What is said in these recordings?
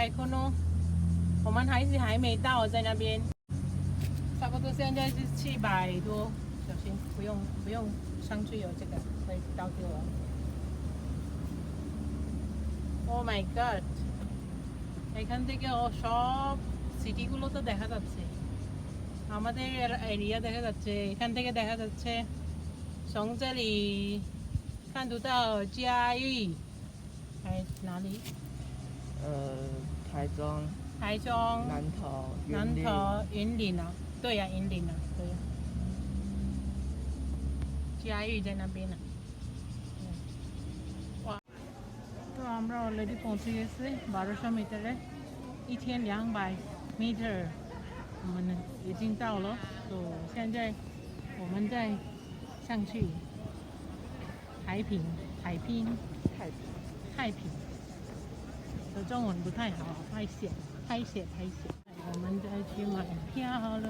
econo，我们还是还没到，在那边，差不多现在是七百多，小心不用不用上去有这个会倒掉了。Oh my god! এখান থেকে ও সব সিটিগুলো তো দেখা যাচ্ছে আমাদের এরিয়া দেখা যাচ্ছে এখান থেকে দেখা যাচ্ছে 从这里看得到嘉义，还哪里？呃， 台中、台中、南投、南云林投、云林啊，对呀、云林啊，对呀、嘉义在那边呢、嗯哇，তো আমরা অলরেডি পৌঁছে গেছি বারোশো মিটারে一天两百 meter，我们已经到了。so 现在我们在上去海平海滨太平。太平。 我中文不太好，拍写拍写拍写。我们再去买票了。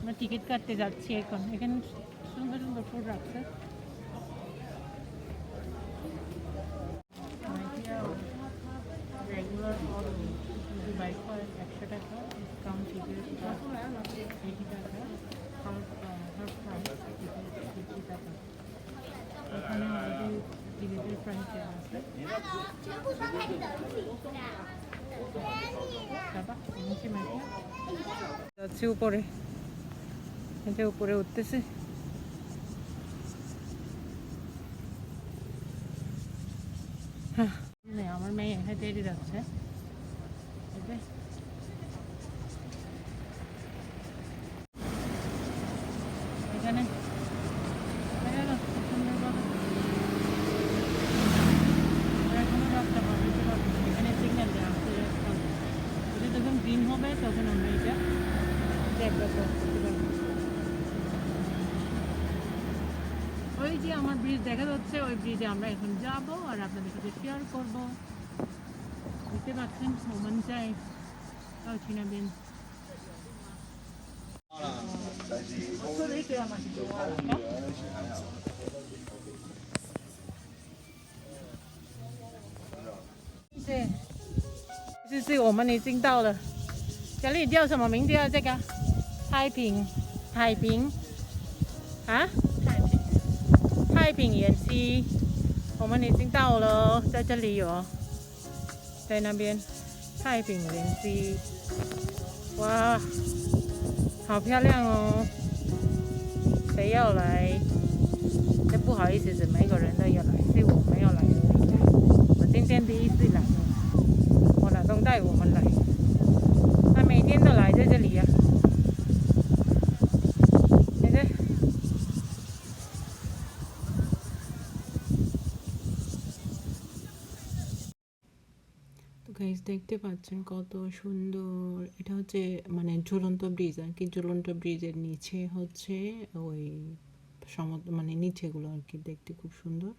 আমরা টিকিট কাটতে যাচ্ছি এখন এখানে সুন্দর সুন্দর ফুড রাখছে যাচ্ছি উপরে। এটা উপরে উঠতেছে। হ্যাঁ, আমার মেয়ে হেঁটে হেঁটে যাচ্ছে। এই যে। এখানে দেখা গেল সুন্দরভাবে আমরা এখনও রাস্তা পার হতে পারব না। এখানে সিগন্যাল দেওয়া আছে রাস্তা। এটা যখন গ্রিন হবে তখন আমরা এটা জ্যাকটা ক্রস করতে পারবো ওই যে আমার ব্রিজ দেখা যাচ্ছে ওই ব্রিজে আমরা এখন যাব আর আপনাদের সাথে শেয়ার করবো বুঝতে পারছেন ওমান চাই তাও চিনাবেন是，这是我们已经到了。 这里叫什么名字啊？这个太平，太平啊？太平，太平岩溪，我们已经到了，在这里有，在那边太平岩溪，哇，好漂亮哦！谁要来？这不好意思，是每个人都要来，是我没有来。我今天第一次来，我老公带我们来，দেখতে পাচ্ছেন কত সুন্দর। এটা হচ্ছে মানে ঝুলন্ত ব্রিজ, আর কি ঝুলন্ত ব্রিজের নিচে হচ্ছে ওই সমুদ্র মানে নিচেগুলো আর কি দেখতে খুব সুন্দর।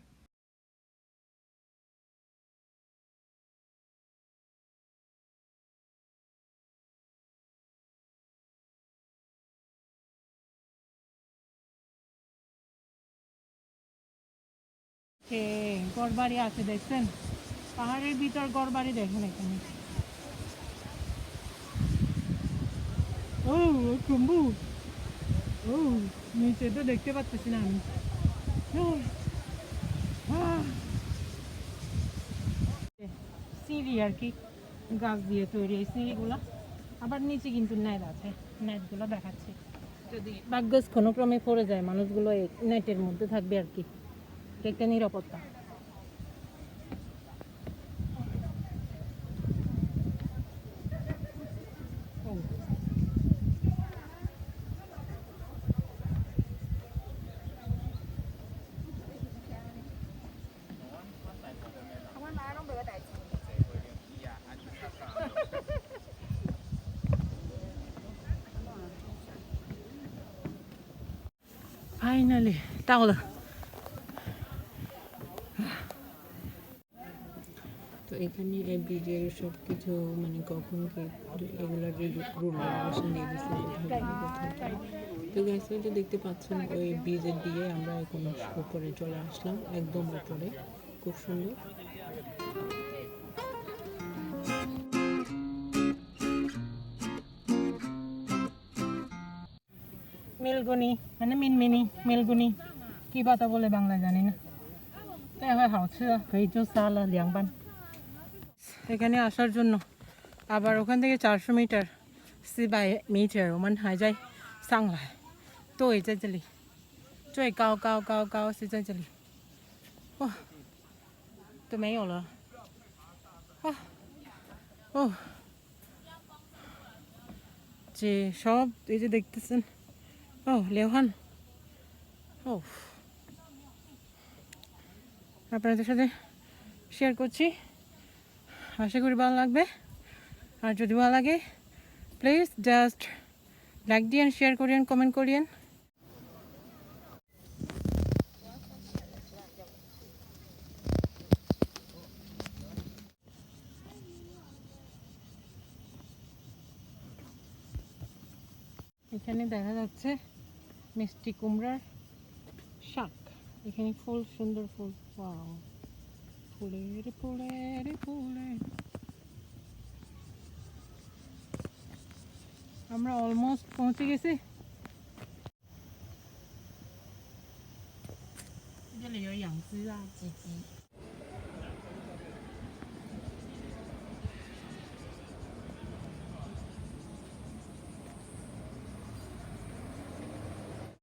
গড়বাড়ি আছে দেখছেন? পাহাড়ের ভিতর গড়বাড়ি দেখেন এখানে। ও ও নিচে তো দেখতে পাচ্ছি না আমি। সিঁড়ি আর কি, গাছ দিয়ে তৈরি এই সিঁড়িগুলো। আবার নিচে কিন্তু নেট আছে, নেটগুলো দেখাচ্ছে। যদি ভাগ্যস কোনো ক্রমে পড়ে যায়, মানুষগুলো এই নেটের মধ্যে থাকবে আর কি। একটা নিরাপত্তা। 到了。তো এখানে এই ব্রিজের সব কিছু মানে কখন কি এগুলোর রুল রেগুলেশন দিয়ে দিচ্ছে। তো গ্যাস ওইটা দেখতে পাচ্ছেন, ওই ব্রিজের দিয়ে আমরা এখন উপরে চলে আসলাম, একদম উপরে খুব সুন্দর মিলগুনি মানে মিনমিনি মিলগুনি। কি বাতা বলে বাংলা জানি না। তাই হয় হাওছে ল্যাংবান এখানে আসার জন্য আবার ওখান থেকে চারশো মিটার সিবাই মিটার ওমান হাই যায় সাংলায়। তো এই যাই চলি চই কাও কাও কাও কাও সে যাই চলি ও তো মেয়ে হলো। ও যে সব এই যে দেখতেছেন। ও লেহান ও আপনাদের সাথে শেয়ার করছি. আশা করি ভালো লাগবে। আর যদি ভালো লাগে প্লিজ জাস্ট লাইক দিয়েন শেয়ার করিয়েন কমেন্ট করিয়েন। এখানে দেখা যাচ্ছে মিষ্টি কুমড়ার শাক এখানে ফুল সুন্দর ফুল ওয়াও ফুলের ফুলের ফুলে আমরা অলমোস্ট পৌঁছে গেছি 这里有养殖啊，鸡鸡。